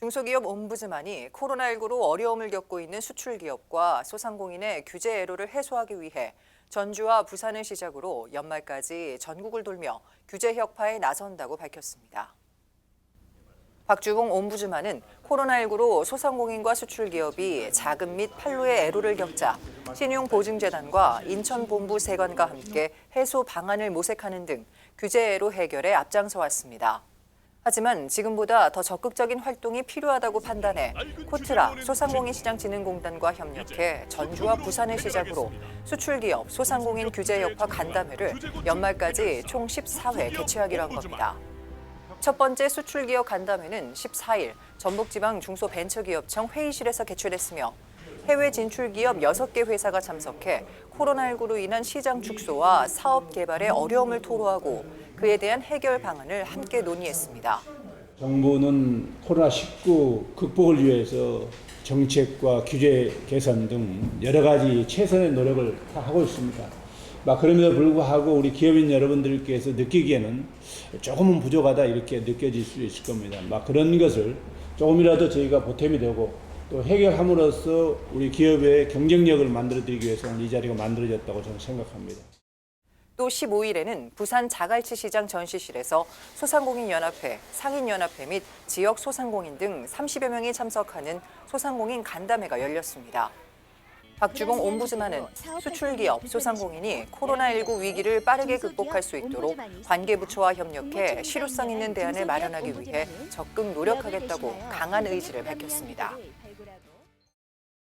중소기업 옴부즈만이 코로나19로 어려움을 겪고 있는 수출기업과 소상공인의 규제 애로를 해소하기 위해 전주와 부산을 시작으로 연말까지 전국을 돌며 규제 혁파에 나선다고 밝혔습니다. 박주봉 옴부즈만은 코로나19로 소상공인과 수출기업이 자금 및 판로의 애로를 겪자 신용보증재단과 인천본부 세관과 함께 해소 방안을 모색하는 등 규제 애로 해결에 앞장서 왔습니다. 하지만 지금보다 더 적극적인 활동이 필요하다고 판단해 코트라 소상공인시장진흥공단과 협력해 전주와 부산을 시작으로 수출기업 소상공인 규제 여파 간담회를 연말까지 총 14회 개최하기로 한 겁니다. 첫 번째 수출기업 간담회는 14일 전북지방 중소벤처기업청 회의실에서 개최됐으며 해외 진출 기업 6개 회사가 참석해 코로나19로 인한 시장 축소와 사업 개발의 어려움을 토로하고 그에 대한 해결 방안을 함께 논의했습니다. 정부는 코로나19 극복을 위해서 정책과 규제 개선 등 여러 가지 최선의 노력을 다 하고 있습니다. 막 그럼에도 불구하고 우리 기업인 여러분들께서 느끼기에는 조금은 부족하다 이렇게 느껴질 수 있을 겁니다. 막 그런 것을 조금이라도 저희가 보탬이 되고 또 해결함으로써 우리 기업의 경쟁력을 만들어드리기 위해서 이 자리가 만들어졌다고 저는 생각합니다. 또 15일에는 부산 자갈치 시장 전시실에서 소상공인연합회, 상인연합회 및 지역 소상공인 등 30여 명이 참석하는 소상공인 간담회가 열렸습니다. 박주봉 옴부즈만은 수출기업, 소상공인이 코로나19 위기를 빠르게 극복할 수 있도록 관계부처와 협력해 실효성 있는 대안을 마련하기 위해 적극 노력하겠다고 강한 의지를 밝혔습니다.